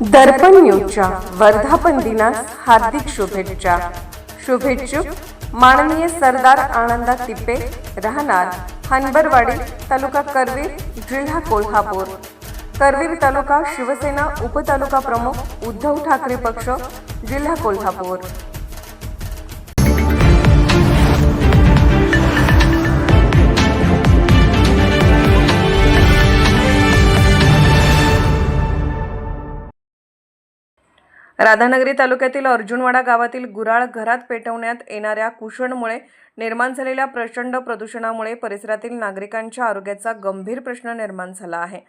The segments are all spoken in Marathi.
दर्पण न्यूजच्या वर्धापन दिनास हार्दिक शुभेच्छा. शुभेच्छुक माननीय सरदार आनंदा तिप्पे राहणार हनबरवाडी तालुका करवीर जिल्हा कोल्हापूर. करवीर तालुका शिवसेना उपतालुका प्रमुख उद्धव ठाकरे पक्ष जिल्हा कोल्हापूर. राधानगरी तालुक्यातील अर्जुनवाडा गावातील गुराळ घरात पेटवण्यात येणाऱ्या कुशणमुळे निर्माण झालेल्या प्रचंड प्रदूषणामुळे परिसरातील नागरिकांच्या आरोग्याचा गंभीर प्रश्न निर्माण झाला आहे.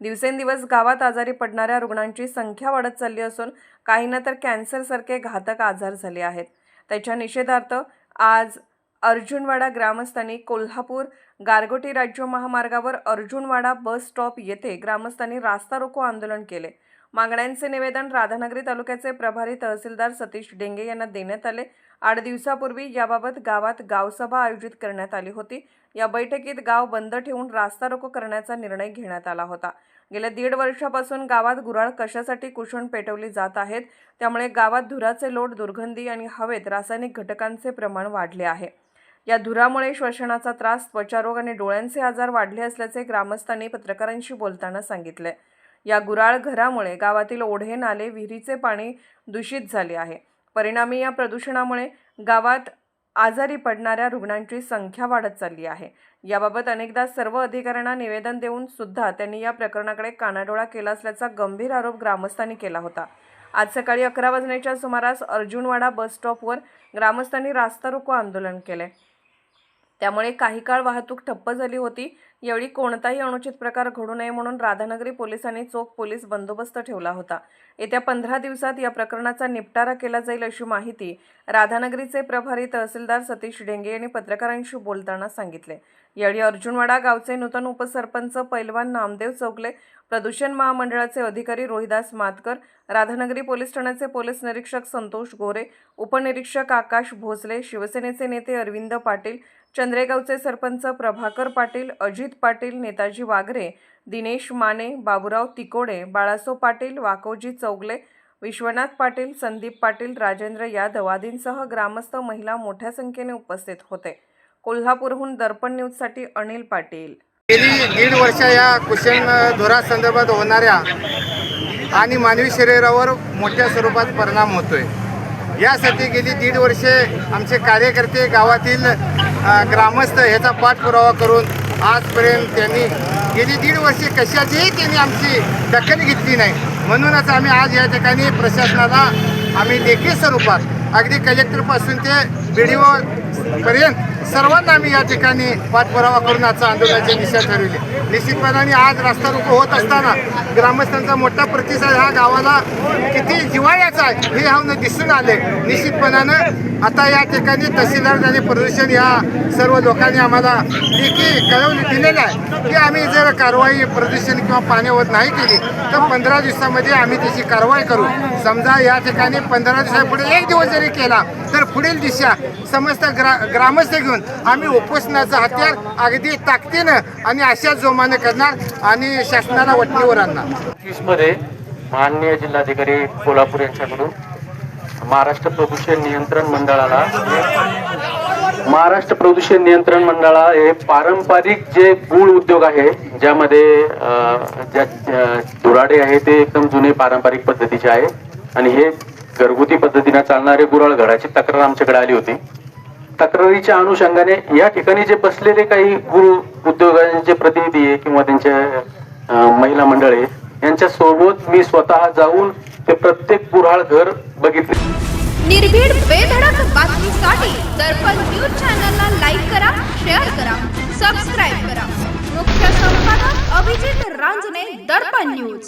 दिवसेंदिवस गावात आजारी पडणाऱ्या रुग्णांची संख्या वाढत चालली असून काहींना तर कॅन्सरसारखे घातक आजार झाले आहेत. त्याच्या निषेधार्थ आज अर्जुनवाडा ग्रामस्थांनी कोल्हापूर गारगोटी राज्य महामार्गावर अर्जुनवाडा बस स्टॉप येथे ग्रामस्थांनी रास्ता रोको आंदोलन केले. मागण्यांचे निवेदन राधानगरी तालुक्याचे प्रभारी तहसीलदार सतीश डेंगे यांना देण्यात आले. आठ दिवसापूर्वी याबाबत गावात गावसभा आयोजित करण्यात आली होती. या बैठकीत गाव बंद ठेवून रास्ता रोको करण्याचा निर्णय घेण्यात आला होता. गेल्या दीड वर्षापासून गावात गुराळ कशासाठी कुशण पेटवली जात आहेत त्यामुळे गावात धुराचे लोट दुर्गंधी आणि हवेत रासायनिक घटकांचे प्रमाण वाढले आहे. या धुरामुळे श्वसनाचा त्रास त्वचारोग आणि डोळ्यांचे आजार वाढले असल्याचे ग्रामस्थांनी पत्रकारांशी बोलताना सांगितले. या गुराळ घरामुळे गावातील ओढे नाले विहिरीचे पाणी दूषित झाले आहे. परिणामी या प्रदूषणामुळे गावात आजारी पडणाऱ्या रुग्णांची संख्या वाढत चालली आहे. याबाबत अनेकदा सर्व अधिकाऱ्यांना निवेदन देऊन सुद्धा त्यांनी या प्रकरणाकडे कानाडोळा केला असल्याचा गंभीर आरोप ग्रामस्थांनी केला होता. आज सकाळी अकरा वाजण्याच्या सुमारास अर्जुनवाडा बस स्टॉपवर ग्रामस्थांनी रास्ता रोको आंदोलन केले. त्यामुळे काही काळ वाहतूक ठप्प झाली होती. यावेळी कोणताही अनुचित प्रकार घडू नये म्हणून राधानगरी पोलिसांनी चोख पोलीस बंदोबस्त ठेवला होता. येत्या पंधरा दिवसात या प्रकरणाचा निपटारा केला जाईल अशी माहिती राधानगरीचे प्रभारी तहसीलदार सतीश डेंगे यांनी पत्रकारांशी बोलताना सांगितले. यावेळी अर्जुनवाडा गावचे नूतन उपसरपंच पैलवान नामदेव चौगले प्रदूषण महामंडळाचे अधिकारी रोहिदास मातकर राधानगरी पोलीस ठाण्याचे पोलीस निरीक्षक संतोष गोरे उपनिरीक्षक आकाश भोसले शिवसेनेचे नेते अरविंद पाटील चंद्रेगावचे सरपंच प्रभाकर पाटील अजित पाटील नेताजी वागरे दिनेश माने बाबुराव तिकोडे बाळासो पाटील वाकोजी चौगले विश्वनाथ पाटील संदीप पाटील राजेंद्र यादव आदींसह ग्रामस्थ महिला मोठ्या संख्येने उपस्थित होते. कोल्हापूरहून दर्पण न्यूजसाठी अनिल पाटील. गेली दीड वर्ष या कुशन धुरासंदर्भात होणाऱ्या आणि मानवी शरीरावर मोठ्या स्वरूपात परिणाम होतोय. यासाठी गेली दीड वर्षे आमचे कार्यकर्ते गावातील ग्रामस्थ ह्याचा पाठपुरावा करून आजपर्यंत त्यांनी गेली दीड वर्षे कशाचीही त्यांनी आमची दखल घेतली नाही. म्हणूनच आम्ही आज या ठिकाणी प्रशासनाला आम्ही लेखी स्वरूपात अगदी कलेक्टरपासून ते बी डी पर्यंत सर्वांना आम्ही या ठिकाणी पाठपुरावा करून आजचं आंदोलनाची दिशा ठरवली. निश्चितपणाने आज रस्ता रोको होत असताना ग्रामस्थांचा मोठा प्रतिसाद हा गावाला किती जिवाळ्याचा आहे हे ह्यावरून दिसून आले. निश्चितपणानं आता या ठिकाणी तहसीलदार आणि प्रदूषण या सर्व लोकांनी आम्हाला लेखी कळवली दिलेलं आहे की आम्ही जर कारवाई प्रदूषण किंवा पाण्यावर नाही केली तर पंधरा दिवसामध्ये आम्ही त्याची कारवाई करू. समजा या ठिकाणी पंधरा दिवसापुढे एक दिवस जरी केला तर पुढील दिशा समस्त ग्रा ग्रामस्थ घेऊन आम्ही उपोषणाचं हत्यार अगदी ताकदीनं आणि अशा जोमानं करणार आणि शासनाला वटणीवर आणणार. मध्ये माननीय जिल्हाधिकारी कोल्हापूर यांच्याकडून महाराष्ट्र प्रदूषण नियंत्रण मंडळाला. महाराष्ट्र प्रदूषण नियंत्रण मंडळा हे पारंपरिक जे गूळ उद्योग आहे ज्यामध्ये ज्या धुराडे आहे ते एकदम जुने पारंपरिक पद्धतीचे आहे. आणि हे घरगुती पद्धतीने चालणारे गुराळ घडाची तक्रार आमच्याकडे आली होती. तक्रारीच्या अनुषंगाने या ठिकाणी जे बसलेले काही गुरु उद्योगांचे प्रतिनिधी आहे किंवा त्यांचे महिला मंडळ आहे यांच्या सोबत मी स्वतः जाऊन ते प्रत्येक पुराळ घर बघितले. निर्भीड बेधडक बातमीसाठी दर्पण न्यूज चॅनलला लाईक करा शेअर करा सबस्क्राईब करा. मुख्य संपादक अभिजित रांजणे दर्पण न्यूज.